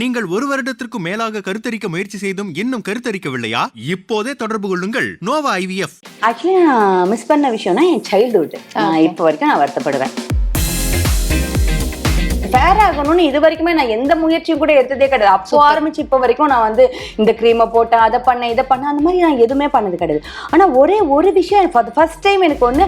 நீங்கள் ஒரு வருடத்திற்கு மேலாக கருத்தரிக்க முயற்சி செய்தும் இன்னும் கருத்தரிக்கவில்லையா? இப்போதே தொடர்பு கொள்ளுங்கள். Nova IVF. ஆக்சுவலி நான் மிஸ் பண்ண விஷயம்னா என் சைல்டுஹுட் இப்போ வரைக்கும் நான் வருத்தப்படுவேன். ஃபேர் ஆகணும்னு இது வரைக்குமே நான் எந்த முயற்சியும் கூட எடுத்ததே கிடையாது. அப்போ ஆரம்பிச்சு இப்போ வரைக்கும் நான் வந்து இந்த க்ரீமை போட்டேன் அதை பண்ணேன் இதை பண்ணேன் அந்த மாதிரி நான் எதுவுமே பண்ணது கிடையாது. ஆனால் ஒரே ஒரு விஷயம் ஃபர்ஸ்ட் டைம் எனக்கு ஒன்று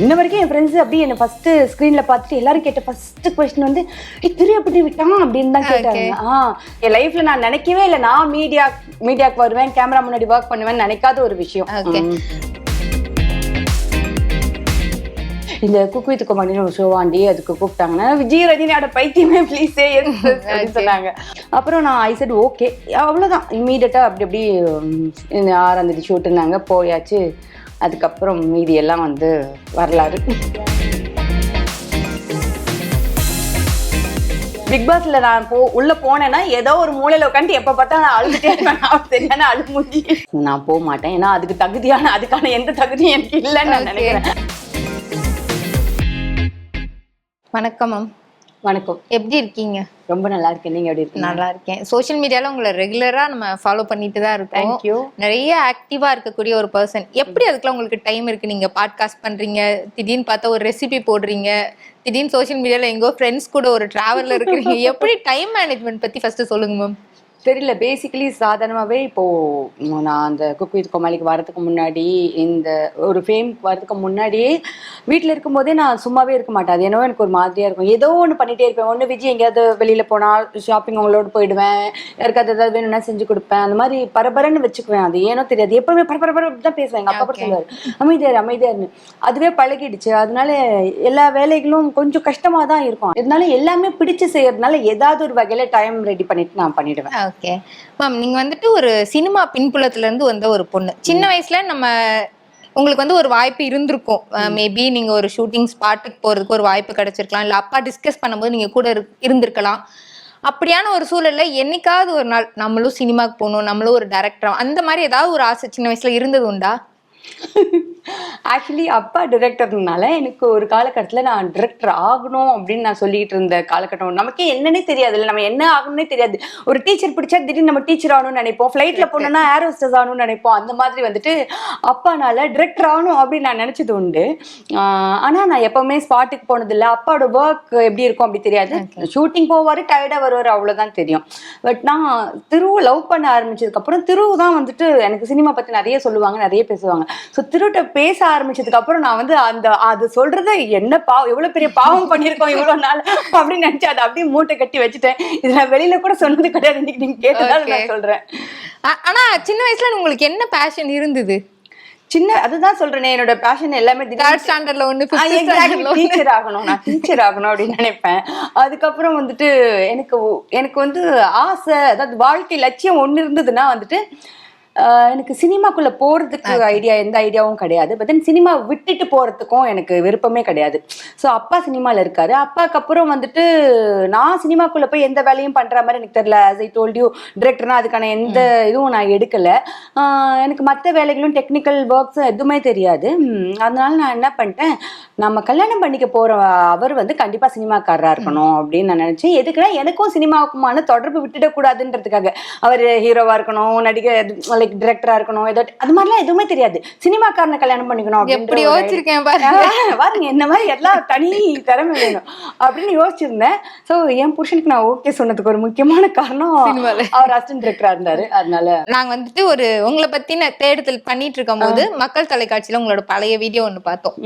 இன்ன வரைக்கும் என் ஃப்ரெண்ட்ஸ் அப்படியே என்ன ஃபர்ஸ்ட் ஸ்க்ரீன்ல பார்த்துட்டு எல்லாரும் கேட்ட ஃபர்ஸ்ட் கொஸ்டின் வந்து "ஏய், திரு எப்படி விட்டான் அப்படின்னு தான் கேட்டாங்க. ஆ என் லைஃப்ல நான் நினைக்கவே இல்லை. நான் மீடியா மீடியாக்கு வருவேன் கேமரா முன்னாடி ஒர்க் பண்ணுவேன் நினைக்காத ஒரு விஷயம். இந்த குக் வித் குமாரின்னு ஒரு ஷோவாண்டி அதுக்கு கூப்பிட்டாங்கன்னா விஜய் ரஜினியோட பைத்தியமே ப்ளீஸ் அப்படின்னு சொன்னாங்க. அப்புறம் நான் ஐ செட் ஓகே அவ்வளோதான் இம்மீடியட்டாக அப்படி அப்படி ம், இந்த ஆறாம் தேதி ஷூட்டுனாங்க போயாச்சு. அதுக்கப்புறம் மீதி எல்லாம் வந்து வரலாறு. பிக் பாஸ்ல நான் போ உள்ள போனேன்னா ஏதோ ஒரு மூலையில உட்காந்து எப்ப பார்த்தா நான் அழுதுட்டே இருப்பேன். சரியான அழுமுஞ்சி நான் போக மாட்டேன். ஏன்னா அதுக்கு தகுதியான அதுக்கான எந்த தகுதியும் எனக்கு இல்லைன்னு நான். நினைக்கிறேன். வணக்கம் மேம் வணக்கம். எப்படி இருக்கீங்க? ரொம்ப நல்லா இருக்கேன். நீங்க எப்படி இருக்கீங்க? நல்லா இருக்கேன். சோஷியல் மீடியால உங்களை ரெகுலரா நம்ம ஃபாலோ பண்ணிட்டு தான் இருக்கோம். நிறைய ஆக்டிவா இருக்கக்கூடிய ஒரு பர்சன் எப்படி அதுக்குலாம் உங்களுக்கு டைம் இருக்கு? நீங்க பாட்காஸ்ட் பண்றீங்க திடீர்னு பார்த்தா ஒரு ரெசிபி போடுறீங்க திடீர்னு சோஷியல் மீடியால எங்கோ ஃப்ரெண்ட்ஸ் கூட ஒரு டிராவல்ல இருக்கிறீங்க. எப்படி டைம் மேனேஜ்மெண்ட் பத்தி ஃபர்ஸ்ட் சொல்லுங்க மேம் தெரியல. பேசிக்கலி சாதாரணமாகவே இப்போ ம், நான் அந்த குக் வித் கோமாளிக்கு வரதுக்கு முன்னாடி இந்த ஒரு ஃபேம் வரதுக்கு முன்னாடியே வீட்டில் இருக்கும்போதே நான் சும்மாவே இருக்க மாட்டேன். அது என்னவோ எனக்கு ஒரு மாதிரியா இருக்கும். ஏதோ ஒன்று பண்ணிட்டே இருப்பேன். ஒன்று விஜய் எங்கேயாவது வெளியில போனால் ஷாப்பிங் அவங்களோட போயிடுவேன். யாருக்காவது ஏதாவது வேணும்னா செஞ்சு கொடுப்பேன். அந்த மாதிரி பரபரன்னு வச்சுக்குவேன். அது ஏனோ தெரியாது. எப்பவுமே பரபர பரபர தான் பேசுவேன். எங்க அப்பா கூட. சொல்லுவார் அமைதியார் அமைதியார்னு அதுவே பழகிடுச்சு. அதனால எல்லா வேலைகளும் கொஞ்சம் கஷ்டமா தான் இருக்கும். இருந்தாலும் எல்லாமே பிடிச்சு செய்யறதுனால ஏதாவது ஒரு வகையில டைம் ரெடி பண்ணிட்டு நான் பண்ணிடுவேன். ஓகே மேம் நீங்க வந்துட்டு ஒரு சினிமா பின்புலத்துல இருந்து வந்த ஒரு பொண்ணு. சின்ன வயசுல நம்ம உங்களுக்கு வந்து ஒரு வாய்ப்பு இருந்திருக்கும். மேபி நீங்க ஒரு ஷூட்டிங் ஸ்பாட்டுக்கு போறதுக்கு ஒரு வாய்ப்பு கிடைச்சிருக்கலாம். இல்ல அப்பா டிஸ்கஸ் பண்ணும்போது நீங்க கூட இரு- இருந்திருக்கலாம். அப்படியான ஒரு சூழல்ல என்னைக்காவது ஒரு நாள் நம்மளும் சினிமாக்கு போகணும் நம்மளும் ஒரு டைரக்டர் அந்த மாதிரி ஏதாவது ஒரு ஆசை சின்ன வயசுல இருந்தது உண்டா? ஆக்சுவலி அப்பா டிரெக்டர்னால எனக்கு ஒரு காலகட்டத்தில் நான் டிரெக்டர் ஆகணும் அப்படின்னு நான் சொல்லிட்டு இருந்த காலகட்டம். நமக்கே என்னன்னே தெரியாது இல்லை நம்ம என்ன ஆகணும்னே தெரியாது. ஒரு டீச்சர் பிடிச்சா திடீர்னு நம்ம டீச்சர் ஆகணும்னு நினைப்போம். ஃப்ளைட்ல போனோம்னா ஏர் ஹோஸ்டஸ் ஆகணும்னு நினைப்போம். அந்த மாதிரி வந்துட்டு அப்பானால டிரெக்டர் ஆகணும் அப்படின்னு நான் நினைச்சது உண்டு. ஆஹ் ஆனா நான் எப்பவுமே ஸ்பாட்டுக்கு போனதில்லை. அப்பாவோட ஒர்க் எப்படி இருக்கும் அப்படி தெரியாது. ஷூட்டிங் போவாரு டயர்டா வருவாரு அவ்வளவுதான் தெரியும். பட் நான் திருவு லவ் பண்ண ஆரம்பிச்சதுக்கு அப்புறம் திருவு தான் வந்துட்டு எனக்கு சினிமா பத்தி நிறைய சொல்லுவாங்க நிறைய பேசுவாங்க. ஸோ திருட்ட பேச ஆரம்பிச்சதுக்கு அப்புறம் நான் வந்து அந்த அது சொல்றது என்ன பாவம் எவ்வளவு பெரிய பாவம் பண்ணியிருக்கோம் இவ்வளவு நாள் அப்படின்னு நினைச்சு அதை அப்படியே மூட்டை கட்டி வச்சுட்டேன் இது நான் வெளியில கூட சொன்னது கிடையாது இன்னைக்கு நீங்க கேட்டதால. நான் சொல்றேன் ஆனா சின்ன வயசுல உங்களுக்கு என்ன பேஷன் இருந்தது சின்ன அதுதான் சொல்றேனே என்னோட பேஷன் எல்லாமே தேர்ட் ஸ்டாண்டர்ட்ல ஒண்ணு. டீச்சர் ஆகணும் நான் டீச்சர் ஆகணும் அப்படின்னு நினைப்பேன் அதுக்கப்புறம் வந்துட்டு எனக்கு எனக்கு வந்து ஆசை அதாவது வாழ்க்கை லட்சியம் ஒண்ணு இருந்ததுன்னா வந்துட்டு எனக்கு சினிமாக்குள்ள போறதுக்கு ஐடியா எந்த ஐடியாவும் கிடையாது. பட் தென் சினிமா விட்டுட்டு போறதுக்கும் எனக்கு விருப்பமே கிடையாது. ஸோ அப்பா சினிமால இருக்காரு. அப்பாக்கு அப்புறம் வந்துட்டு நான் சினிமாக்குள்ள போய் எந்த வேலையும் பண்ற மாதிரி எனக்கு தெரியல. As I told you டிரெக்டர்னா அதுக்கான எந்த இதுவும் நான் எடுக்கல. எனக்கு மற்ற வேலைகளும் டெக்னிக்கல் ஒர்க்ஸ் எதுவுமே தெரியாது. அதனால நான் என்ன பண்ணிட்டேன் நம்ம கல்யாணம் பண்ணிக்க போற அவர் வந்து கண்டிப்பா சினிமாக்காரரா இருக்கணும் அப்படின்னு நான் நினைச்சேன். எதுக்குன்னா எனக்கும் சினிமாவுக்குமான தொடர்பு விட்டுடக்கூடாதுன்றதுக்காக. அவர் ஹீரோவா இருக்கணும் நடிகர் லைக் டிரெக்டரா இருக்கணும் ஏதோ அது மாதிரிலாம் எதுவுமே தெரியாது. சினிமாக்காரனை கல்யாணம் பண்ணிக்கணும் எப்படி யோசிச்சிருக்கேன் பாருங்க என்ன மாதிரி எல்லாம் தனி திறமை வேணும் அப்படின்னு யோசிச்சிருந்தேன். சோ என் புருஷனுக்கு நான் ஓகே சொன்னதுக்கு ஒரு முக்கியமான காரணம். அவர் அசிஸ்டன்ட் டிரெக்டரா இருந்தாரு. அதனால நாங்க வந்துட்டு ஒரு உங்களை பத்தின தேடுதல் பண்ணிட்டு இருக்கும் போது மக்கள் தொலைக்காட்சியில உங்களோட பழைய வீடியோ ஒண்ணு பார்த்தோம்.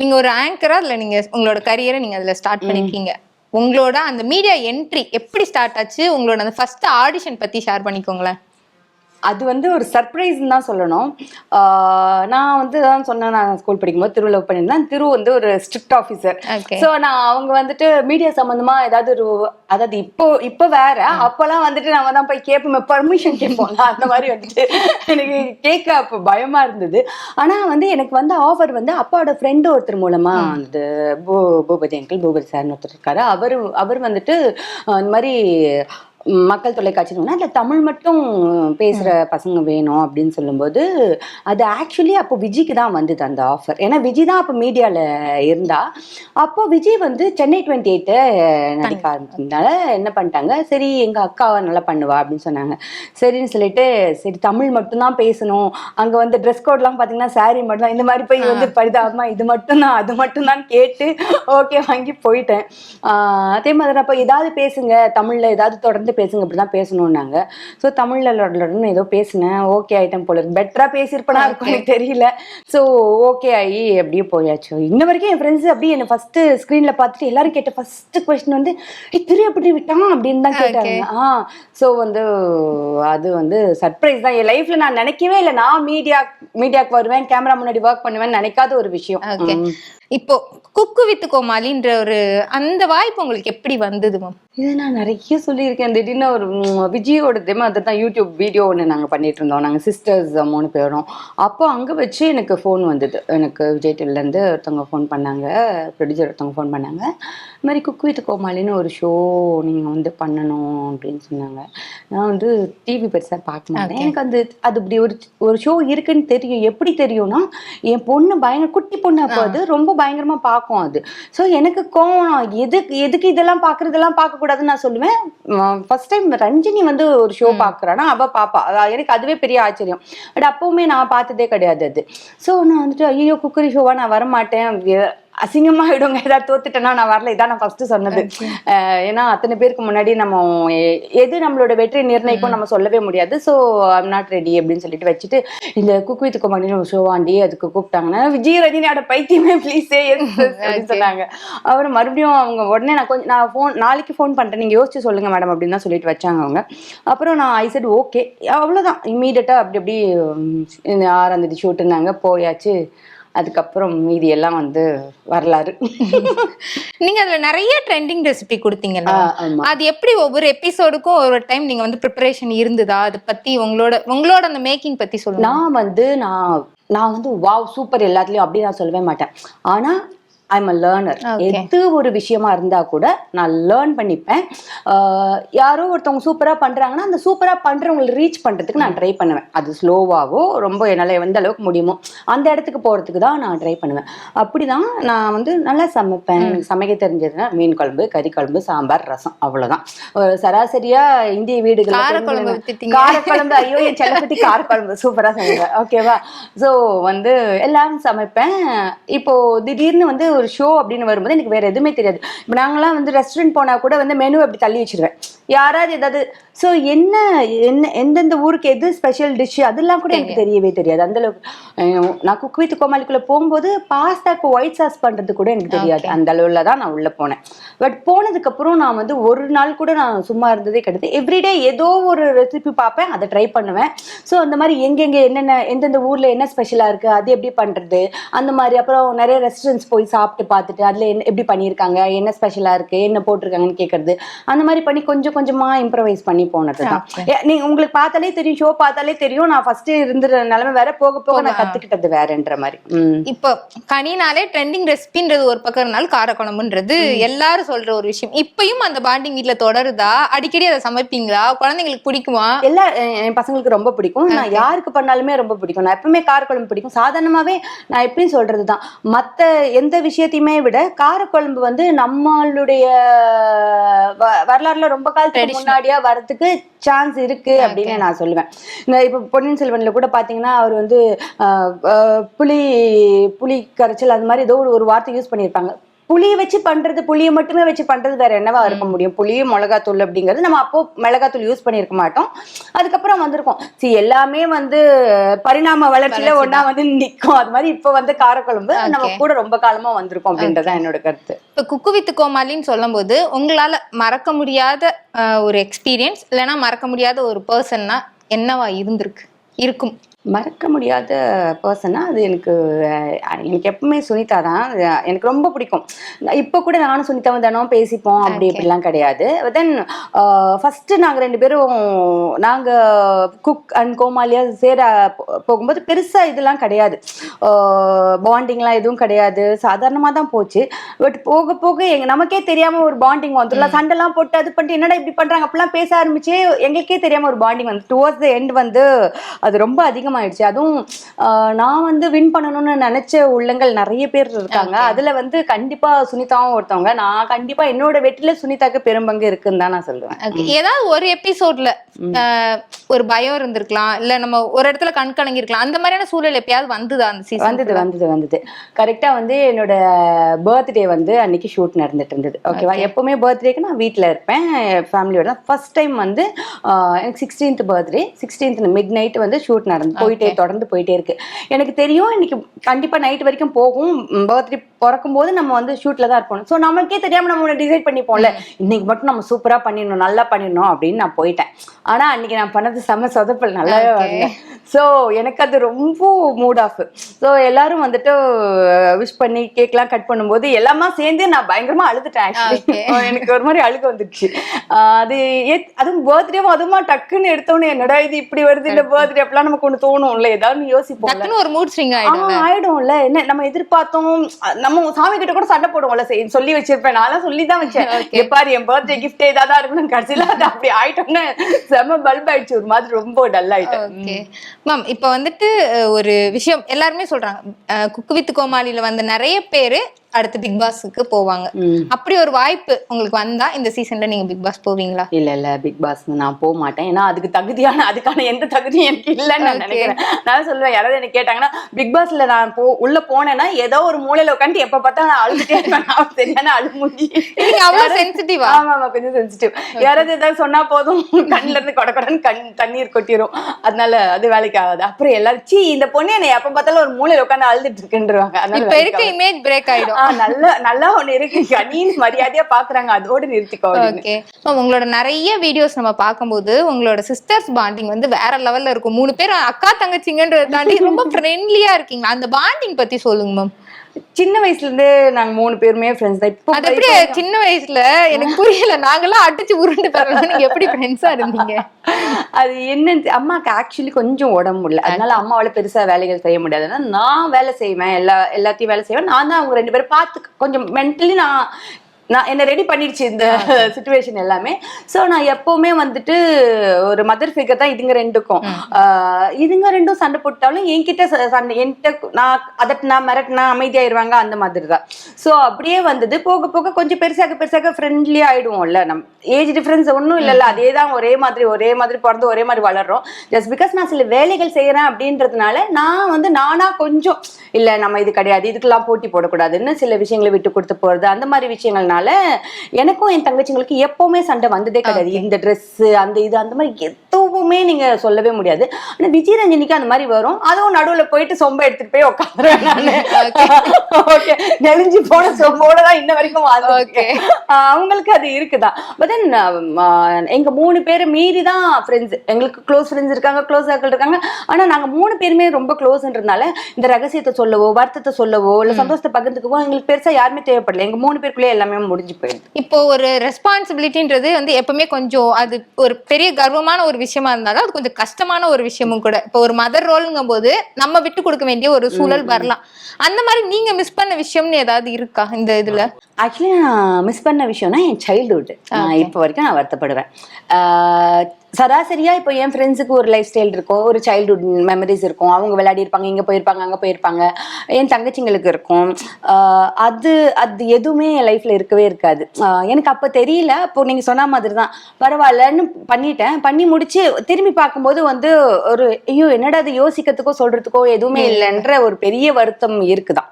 நீங்க ஒரு ஆங்கரா அதுல நீங்க உங்களோட கரியரை நீங்க அதுல ஸ்டார்ட் பண்ணிருக்கீங்க. உங்களோட அந்த மீடியா என்ட்ரி எப்படி ஸ்டார்ட் ஆச்சு? உங்களோட அந்த ஃபர்ஸ்ட் ஆடிஷன் பத்தி ஷேர் பண்ணிக்கோங்களேன். அது வந்து ஒரு சர்ப்ரைஸ்ன்னு தான் சொல்லணும். நான் வந்து தான் சொன்னேன் நான் ஸ்கூல் படிக்கும்போது திரு லவ் பண்ணியிருந்தேன். திரு வந்து ஒரு ஸ்ட்ரிக்ட் ஆஃபீஸர். ஸோ நான் அவங்க வந்துட்டு மீடியா சம்மந்தமா ஏதாவது ஒரு அதாவது இப்போ இப்போ வேற. அப்போல்லாம் வந்துட்டு நம்ம தான் போய் கேட்போம் பர்மிஷன் கேட்போம்ல அந்த மாதிரி வந்துட்டு எனக்கு கேட்க அப்போ பயமா இருந்தது. ஆனா வந்து எனக்கு வந்து ஆஃபர் வந்து அப்பாவோட ஃப்ரெண்டு ஒருத்தர் மூலமா அந்த பூ பூபதி அங்கிள் பூபதி சார்னு ஒருத்தர் இருக்காரு. அவர் அவர் வந்துட்டு அஹ், இந்த மாதிரி மக்கள் தொலைக்காட்சி அதில் தமிழ் மட்டும் பேசுகிற பசங்க வேணும் அப்படின்னு சொல்லும்போது அது ஆக்சுவலி அப்போ விஜய்க்கு தான் வந்தது அந்த ஆஃபர் ஏன்னா விஜய் தான் அப்போ மீடியாவில் இருந்தா. அப்போ விஜய் வந்து சென்னை டுவெண்ட்டி எயிட்டை நடிக்க ஆரம்பிச்சதுனால என்ன பண்ணிட்டாங்க சரி எங்கள் அக்கா நல்லா பண்ணுவா அப்படின்னு சொன்னாங்க. சரின்னு சொல்லிட்டு சரி தமிழ் மட்டும்தான் பேசணும். அங்கே வந்து ட்ரெஸ் கோட்லாம் பார்த்தீங்கன்னா saree மட்டும் தான். இந்த மாதிரி போய் வந்து பரிதாபமா இது மட்டும்தான் அது மட்டும்தான் கேட்டு ஓகே வாங்கி போயிட்டேன். அதே மாதிரி அப்போ ஏதாவது பேசுங்க தமிழில் ஏதாவது தொடர்ந்து பேசுங்க அப்படி தான் பேசணுன்னாங்க ஸோ தமிழில் ஏதோ பேசினேன். ஓகே ஐட்டம் போல இருக்கு. பெட்டராக பேசியிருப்பேனா இருக்கும் எனக்கு தெரியல. ஸோ ஓகே ஆகி அப்படியே போயாச்சு. இன்ன வரைக்கும் என் ஃப்ரெண்ட்ஸ் அப்படியே என்னை ஃபர்ஸ்ட் ஸ்க்ரீனில் பார்த்துட்டு எல்லாரும் கேட்ட ஃபர்ஸ்ட் கொஸ்டின் வந்து "ஏய், திரு எப்படி விட்டான்? அப்படின்னு தான் கேட்டாங்க. ஆ ஸோ வந்து அது வந்து சர்ப்ரைஸ் தான். என் லைஃப்ல நான் நினைக்கவே இல்லை. நான் மீடியா மீடியாக்கு வருவேன் கேமரா முன்னாடி ஒர்க் பண்ணுவேன் நினைக்காத ஒரு விஷயம். இப்போ குக்கு வித் கோமாளின்ற ஒரு அந்த வாய்ப்பு உங்களுக்கு எப்படி வந்தது மேம் இது நான் நிறைய சொல்லியிருக்கேன். திடீர்னு ஒரு விஜயோட தெம அதுதான் யூடியூப் வீடியோ ஒன்று நாங்கள் பண்ணிட்டு இருந்தோம் நாங்கள் சிஸ்டர்ஸ் மூணு பேரும். அப்போ அங்கே வச்சு எனக்கு ஃபோன் வந்தது. எனக்கு விஜய் டிவிலேருந்து ஒருத்தவங்க ஃபோன் பண்ணாங்க. ப்ரொடியூசர் ஒருத்தவங்க ஃபோன் பண்ணாங்க. இது மாதிரி குக் வித் கோமாளின்னு ஒரு ஷோ நீங்கள் வந்து பண்ணணும் அப்படின்னு சொன்னாங்க. நான் வந்து டிவி பெருசாக பார்க்க மாட்டேன் எனக்கு அந்த அது இப்படி ஒரு ஒரு ஷோ இருக்குன்னு தெரியும். எப்படி தெரியும்னா என் பொண்ணு பயங்கர குட்டி பொண்ணு அப்போ அது ரொம்ப பயங்கரமா பார்க்கும் அது. ஸோ எனக்கு கோவம் எதுக்கு எதுக்கு இதெல்லாம் பார்க்கறதெல்லாம் பார்க்கக்கூடாதுன்னு நான் சொல்லுவேன். ஃபர்ஸ்ட் டைம் ரஞ்சினி வந்து ஒரு ஷோ பார்க்குறானா அவ பாப்பா. எனக்கு அதுவே பெரிய ஆச்சரியம். பட் அப்பவுமே நான் பார்த்ததே கிடையாது அது. ஸோ நான் வந்துட்டு ஐயோ குக்கரி ஷோவா நான் வரமாட்டேன். அசிங்கமாயிடுங்க. ஏதாவது தோத்துட்டேன்னா நான் வரல. இதான் நான் ஃபர்ஸ்ட் சொன்னது. ஏன்னா அத்தனை பேருக்கு முன்னாடி நம்ம எது நம்மளோட வெற்றி நிர்ணயிக்கும் நம்ம சொல்லவே முடியாது. ஸோ ஐம் நாட் ரெடி அப்படின்னு சொல்லிட்டு வச்சுட்டு இந்த குக் வித் குமாரின்னு ஒரு ஷோவாண்டி அதுக்கு கூப்பிட்டாங்கன்னா விஜய் ரஜினியோட பைத்தியமே ப்ளீஸ் அப்படின்னு சொன்னாங்க. அப்புறம் மறுபடியும் அவங்க உடனே நான் கொஞ்சம் நான் ஃபோன் நாளைக்கு ஃபோன் பண்ணிட்டேன் நீங்கள் யோசிச்சு சொல்லுங்க மேடம் அப்படின்னு தான் சொல்லிட்டு வச்சாங்க அவங்க. அப்புறம் நான் ஐ செட் ஓகே அவ்வளோதான் இம்மீடியட்டாக அப்படி அப்படி உம், இந்த ஆறாம் தேதி ஷூட்டுனாங்க போயாச்சு. அதுக்கப்புறம் மீதி எல்லாம் வந்து வரலாறு. நீங்க அதுல நிறைய ட்ரெண்டிங் ரெசிபி கொடுத்தீங்கல்ல? ஆமா. அது எப்படி ஒவ்வொரு எபிசோடுக்கும் ஒரு டைம் நீங்க வந்து ப்ரிப்பரேஷன் இருந்ததா? அதை பத்தி உங்களோட உங்களோட அந்த மேக்கிங் பத்தி சொல்லுங்க. நான் வந்து நான் நான் வந்து வாவ் சூப்பர் எல்லாத்துலயும் அப்படி நான் சொல்லவே மாட்டேன். ஆனா ஐம் அ லேர்னர். எது ஒரு விஷயமா இருந்தா கூட நான் லேர்ன் பண்ணிப்பேன். யாரோ ஒருத்தவங்க சூப்பரா பண்றாங்கன்னா அந்த சூப்பரா பண்றவங்களை ரீச் பண்றதுக்கு நான் ட்ரை பண்ணுவேன். அது ஸ்லோவாவோ ரொம்ப என்னால எந்த அளவுக்கு முடியுமோ அந்த இடத்துக்கு போறதுக்கு தான் நான் ட்ரை பண்ணுவேன். அப்படிதான் நான் வந்து நல்லா சமைப்பேன். சமைக்க தெரிஞ்சதுன்னா மீன் குழம்பு கறி குழம்பு சாம்பார் ரசம் அவ்வளவுதான். சராசரியா இந்திய வீடுகள் காரக்குழம்பு ஐயோ என் செல்லக்குட்டி காரக்குழம்பு சூப்பரா செய்வேன் ஓகேவா ஸோ வந்து எல்லாம் சமைப்பேன். இப்போ திடீர்னு வந்து ஒரு ஷோ அப்படின்னு வரும்போது எனக்கு வேற எதுவுமே தெரியாது. இப்போ நாங்களாம் வந்து ரெஸ்டாரண்ட் போனா கூட வந்து மெனு அப்படி தள்ளி வச்சிருவேன். யாராவது ஏதாவது ஸோ என்ன என்ன எந்தெந்த ஊருக்கு எது ஸ்பெஷல் டிஷ் அதெல்லாம் கூட எனக்கு தெரியவே தெரியாது. அந்த அளவுக்கு நான் குக் வித் கோமாளிக்குள்ள போகும்போது பாஸ்தாக்கு ஒயிட் சாஸ் பண்றது கூட எனக்கு தெரியாது. அந்த அளவுல தான் நான் உள்ள போனேன். பட் போனதுக்கு அப்புறம் நான் வந்து ஒரு நாள் கூட நான் சும்மா இருந்ததே கிடையாது. எவ்ரிடே ஏதோ ஒரு ரெசிபி பார்ப்பேன் அதை ட்ரை பண்ணுவேன். ஸோ அந்த மாதிரி எங்கெங்க என்னென்ன எந்தெந்த ஊர்ல என்ன ஸ்பெஷலா இருக்கு அது எப்படி பண்றது அந்த மாதிரி அப்புறம் நிறைய ரெஸ்டாரண்ட்ஸ் போய் சாப்பிட்டு பார்த்துட்டு அதுல என்ன எப்படி பண்ணியிருக்காங்க என்ன ஸ்பெஷலா இருக்கு என்ன போட்டிருக்காங்கன்னு கேட்கறது அந்த மாதிரி பண்ணி கொஞ்சம் கொஞ்சமா இம்ப்ரவைஸ் பண்ணி போனது தான் நீங்க உங்களுக்கு பார்த்தாலே தெரியும் ஷோ பார்த்தாலே தெரியும். நான் ஃபர்ஸ்ட் இருந்த நிலைமை வேற போக போக நான் கத்துக்கிட்டது வேறன்ற மாதிரி. இப்போ கனினாலே ட்ரெண்டிங் ரெசிபின்றது ஒரு பக்கம் இருந்தாலும் காரக்குழம்புன்றது எல்லாரும் சொல்ற ஒரு விஷயம். இப்பயும் அந்த பாண்டிங் வீட்ல தொடருதா? அடிக்கடி அதை சமைப்பீங்களா? குழந்தைங்களுக்கு பிடிக்குமா? எல்லா என் பசங்களுக்கு ரொம்ப பிடிக்கும். நான் யாருக்கு பண்ணாலுமே ரொம்ப பிடிக்கும். நான் எப்பவுமே காரக்குழம்பு பிடிக்கும். சாதாரணமாவே நான் எப்பயும் சொல்றதுதான். மத்த எந்த விஷயத்தையுமே விட காரக்குழம்பு வந்து நம்மளுடைய வரலாறுல ரொம்ப காலத்துக்கு முன்னாடியா வரதுக்கு சான்ஸ் இருக்கு அப்படின்னு நான் சொல்லுவேன். இந்த இப்ப பொன்னியின் செல்வன்ல கூட பாத்தீங்கன்னா அவர் வந்து புலி புலி கரைச்சல் அது மாதிரி ஏதோ ஒரு- ஒரு வார்த்தை யூஸ் பண்ணியிருப்பாங்க. புளியை வச்சு பண்றது புளியை மட்டுமே வச்சு பண்றது வேற என்னவா இருக்க முடியும்? புளியும் மிளகாத்தூள் அப்படிங்கிறது நம்ம அப்போ மிளகாத்தூள் யூஸ் பண்ணியிருக்க மாட்டோம். அதுக்கப்புறம் வந்திருக்கோம். சி எல்லாமே வந்து பரிணாம வளர்ச்சியில ஒண்ணா வந்து நிக்கும். அது மாதிரி இப்போ வந்து காரக்குழம்பு நம்ம கூட ரொம்ப காலமா வந்திருக்கோம் அப்படின்றதான் என்னோட கருத்து. இப்போ குக்கு வித் கோமாளின்னு சொல்லும்போது உங்களால மறக்க முடியாத ஒரு எக்ஸ்பீரியன்ஸ் இல்லைன்னா மறக்க முடியாத ஒரு பர்சன்னா என்னவா இருந்திருக்கு? இருக்கும். மறக்க முடியாத பர்சனா அது எனக்கு எனக்கு எப்பவுமே சுனிதா தான். எனக்கு ரொம்ப பிடிக்கும். இப்போ கூட நானும் சுனிதாவும் தினம் பேசிப்போம் அப்படி. இப்படிலாம் கிடையாது. தென் ஃபர்ஸ்ட் நாங்க ரெண்டு பேரும் நாங்க குக் அண்ட் கோமாலியா சேர போகும்போது பெருசா இதெல்லாம் கிடையாது. பாண்டிங்லாம் எதுவும் கிடையாது. சாதாரணமா தான் போச்சு. பட் போக போக எங்க நமக்கே தெரியாம ஒரு பாண்டிங் வந்துடலாம் சண்டைலாம் போட்டு அது பண்ணிட்டு என்னடா இப்படி பண்றாங்க? அப்படிலாம் பேச ஆரம்பிச்சு எங்களுக்கே தெரியாம ஒரு பாண்டிங் வந்து டுவர்ட்ஸ் த எண்ட் வந்து அது ரொம்ப அதிகமாயிடுச்சு அதுவும் நான் வந்து வின் பண்ணணும்னு நினைச்ச உள்ளங்கள் நிறைய பேர் இருக்காங்க. அதுல வந்து கண்டிப்பா சுனிதாவும் ஒருத்தவங்க. நான் கண்டிப்பா என்னோட வெற்றில சுனிதாக்கு பெரும்பங்கு இருக்குன்னு தான் நான் சொல்லுவேன். ஏதாவது ஒரு எபிசோட்ல ஒரு பயம் இருந்திருக்கலாம். இல்ல நம்ம ஒரு இடத்துல கண் கலங்கிருக்கலாம். அந்த மாதிரியான சூழல் எப்பயாவது வந்ததா அந்த சீசன் வந்தது வந்தது வந்தது. கரெக்டா வந்து என்னோட பர்த்டே வந்து அன்னைக்கு ஷூட் நடந்துட்டு இருந்தது. ஓகேவா. எப்பவுமே பர்த்டேக்கு நான் வீட்டில் இருப்பேன். ஃபேமிலியோட ஃபர்ஸ்ட் டைம் வந்து எனக்கு sixteenth birthday sixteenth midnight வந்து ஷூட் நடந்து போயிட்டே. தொடர்ந்து போயிட்டே இருக்கு எனக்கு தெரியும் இன்னைக்கு கண்டிப்பா நைட் வரைக்கும் போகும் பர்த்டே பிறக்கும் போது நம்ம வந்து ஷூட்ல தான் இருப்போம். ஸோ நமக்கே தெரியாம நம்ம ஒன்று டிசைட் பண்ணிப்போம்ல. இன்னைக்கு மட்டும் நம்ம சூப்பரா பண்ணிடணும் நல்லா பண்ணிடணும் அப்படின்னு நான் போயிட்டேன். ஆனா அன்னைக்கு நான் பண்ணது செம சொதப்பல் நல்லாவே. வரல. ஸோ எனக்கு அது ரொம்ப மூட் ஆஃப் ஸோ எல்லாரும் வந்துட்டு விஷ் பண்ணி கேக்லாம் கட் பண்ணும்போது எல்லாமே சேர்ந்து நான் பயங்கரமா அழுதுட்டேன் ஆக்சுவலி. எனக்கு ஒரு மாதிரி அழுக வந்துடுச்சு. அது ஏத்- அதுவும் பர்த்டேவும் அதுமா டக்குன்னு எடுத்தோன்னே என்னடா இது இப்படி வருது இந்த பர்த்டே அப்படிலாம் நமக்கு ஒன்று தோணும்ல ஏதாவது டக்குன்னு ஒரு மூட் ஸ்விங் ஆயிடும். ஆயிடும்ல. என்ன நம்ம எதிர்பார்த்தோம் நம்ம சாமி கிட்ட கூட சண்டை போடுவோம்ல சரி, சொல்லி வச்சிருப்பேன். நான் சொல்லி தான் வச்சேன். எப்பாரு என் பர்த்டே கிஃப்ட் ஏதாவது இருக்கணும் கடைசியில அது அப்படி ஆயிட்டோம்னு செம பல்ப் ஆயிடுச்சு. ஒரு மாதிரி ரொம்ப டல் ஆயிட்டேன் மேம் இப்போ வந்துட்டு ஒரு விஷயம் எல்லாருமே சொல்றாங்க. குக்கு வித் கோமாளியில வந்த நிறைய பேரு அடுத்து பிக் பாஸ்க்கு போவாங்க. அப்படி ஒரு வாய்ப்பு உங்களுக்கு வந்தா இந்த சீசன்ல நீங்க பிக் பாஸ் போவீங்களா? இல்ல இல்ல பிக் பாஸ் நான் போக மாட்டேன். ஏன்னா அதுக்கு தகுதியான அதுக்கான எந்த தகுதியும் எனக்கு இல்லைன்னு நான். நினைக்கிறேன். நான் சொல்லுவேன் யாராவது என்ன கேட்டாங்கன்னா பிக் பாஸ்ல நான் போ உள்ள போனேன்னா ஏதோ ஒரு மூலையில உட்காந்து எப்ப பார்த்தா நான் அழுதுட்டே இருப்பேன். சரியான நீங்க அவ்வளவு சென்சிட்டிவா ஆமா ஆமா கொஞ்சம் சென்சிட்டிவ் யாராவது ஏதாவது சொன்னா போதும். கண்ணுல இருந்து கொட கொடன்னு கண் தண்ணீர் கொட்டிரும். அதனால அது வேலைக்கு ஆகாது. அப்புறம் எல்லாரும் சீ இந்த பொண்ணு என்னை எப்ப பார்த்தாலும் ஒரு மூலையில உட்காந்து அழுதுட்டு இருக்குன்றவாங்க. அதனால இப்ப இருக்க. இமேஜ் பிரேக் ஆயிடும். நல்ல நல்லா ஒண்ணு இருக்கு. கனின்னு மரியாதையா பாக்குறாங்க. அதோட நிறுத்திக்கோ அப்படின்னு. ஓகே உங்களோட நிறைய வீடியோஸ் நம்ம பார்க்கும்போது உங்களோட சிஸ்டர்ஸ் பாண்டிங் வந்து வேற லெவல்ல இருக்கும். மூணு பேர் அக்கா தங்கச்சிங்கன்றத தாண்டி ரொம்ப ஃப்ரெண்ட்லியா இருக்கீங்களா? அந்த பாண்டிங் பத்தி சொல்லுங்க மேம் சின்ன வயசுல இருந்து நாங்க மூணு பேருமே ஃப்ரெண்ட்ஸ் தான். இப்போ அது எப்படி சின்ன வயசுல எனக்கு புரியல. நாங்கெல்லாம் அடிச்சு உருண்டு பெறலாம் நீங்க எப்படி ஃப்ரெண்ட்ஸா இருந்தீங்க? அது என்னன்னு அம்மாக்கு ஆக்சுவலி கொஞ்சம் உடம்பு முடியல. அதனால அம்மாவால பெருசா வேலைகள் செய்ய முடியாது. அதனால நான் வேலை செய்வேன். எல்லா எல்லாத்தையும் வேலை செய்வேன். நான் தான் அவங்க ரெண்டு பேரும் பார்த்து கொஞ்சம் மென்டலி நான் நான் என்ன ரெடி பண்ணிடுச்சு இந்த சுச்சுவேஷன் எல்லாமே. ஸோ நான் எப்பவுமே வந்துட்டு ஒரு மதர் ஃபிகர் தான் இதுங்க ரெண்டுக்கும். இதுங்க ரெண்டும் சண்டை போட்டாலும் என்கிட்ட சண்டை என்கிட்ட நான் அதட்டினா மிரட்டினா அமைதியாயிருவாங்க அந்த மாதிரி தான். ஸோ அப்படியே வந்தது. போக போக கொஞ்சம் பெருசாக பெருசாக ஃப்ரெண்ட்லி ஆயிடுவோம்ல. நம் ஏஜ் டிஃபரன்ஸ் ஒன்றும் இல்லைல்ல. அதே தான் ஒரே மாதிரி ஒரே மாதிரி பிறந்து ஒரே மாதிரி வளர்றோம். ஜஸ்ட் பிகாஸ் நான் சில வேலைகள் செய்கிறேன் அப்படின்றதுனால நான் வந்து நானா கொஞ்சம் இல்லை நம்ம இது கிடையாது. இதுக்கெல்லாம் போட்டி போடக்கூடாதுன்னு சில விஷயங்களை விட்டு கொடுத்து போகிறது அந்த மாதிரி விஷயங்கள்னால எனக்கும் என் தங்கச்சிங்களுக்கு எப்பவுமே சண்டை வந்ததே கிடையாது. இந்த Dress அந்த இது அந்த மாதிரி எதுவுமே நீங்க சொல்லவே முடியாது. ஆனா விஜய் ரஞ்சனிக்கு அந்த மாதிரி வரும். அதுவும் நடுவுல போயிட்டு சொம்ப எடுத்துட்டு போய் உட்காந்துருவேன் நான். ஓகே நெலிஞ்சு போன சொம்போட தான் இன்ன வரைக்கும் ஆஹ் அவங்களுக்கு அது இருக்குதான் பட் தென் எங்க மூணு பேரை மீறி தான் ஃப்ரெண்ட்ஸ் எங்களுக்கு க்ளோஸ் ஃப்ரெண்ட்ஸ் இருக்காங்க க்ளோஸ் சர்க்கிள் இருக்காங்க. ஆனா நாங்க மூணு பேருமே ரொம்ப க்ளோஸ்ன்றதுனால இந்த ரகசியத்தை சொல்லவோ வருத்தத்தை சொல்லவோ இல்ல சந்தோஷத்தை பகிர்ந்துக்கவோ எங்களுக்கு பெருசா யாருமே தேவைப்படல. எங்க மூணு பேருக்குள்ளே எல்லாமே முடிஞ்சு போயிடுது. இப்போ ஒரு ரெஸ்பான்சிபிலிட்டின்றது வந்து எப்பவுமே கொஞ்சம் அது ஒரு பெரிய கர்வமான ஒரு விஷயமா இருந்தாலும் அது கொஞ்சம் கஷ்டமான ஒரு விஷயமும் கூட. இப்போ ஒரு மதர் ரோல்ங்கும் போது நம்ம விட்டு கொடுக்க வேண்டிய ஒரு சூழல் வரலாம். அந்த மாதிரி நீங்க மிஸ் பண்ண விஷயம்னு ஏதாவது இருக்கா இந்த இதுல? ஆக்சுவலி நான் மிஸ் பண்ண விஷயம்னா என் சைல்டுஹுட் இப்போ வரைக்கும் நான் வருத்தப்படுவேன். சராசரியா இப்போ என் ஃப்ரெண்ட்ஸுக்கு ஒரு லைஃப் ஸ்டைல் இருக்கும். ஒரு சைல்டுஹுட் மெமரிஸ் இருக்கும். அவங்க விளையாடி இருப்பாங்க இங்க போயிருப்பாங்க அங்க போயிருப்பாங்க. என் தங்கச்சிங்களுக்கு இருக்கும். அது அது எதுவுமே என் லைஃப்ல இருக்கவே இருக்காது. எனக்கு அப்போ தெரியல. அப்போ நீங்க சொன்ன மாதிரி தான் பரவாயில்லன்னு பண்ணிட்டேன். பண்ணி முடிச்சு திரும்பி பார்க்கும்போது வந்து ஒரு ஐயோ என்னடா அது யோசிக்கிறதுக்கோ சொல்றதுக்கோ எதுவுமே இல்லைன்ற ஒரு பெரிய வருத்தம் இருக்குதான்.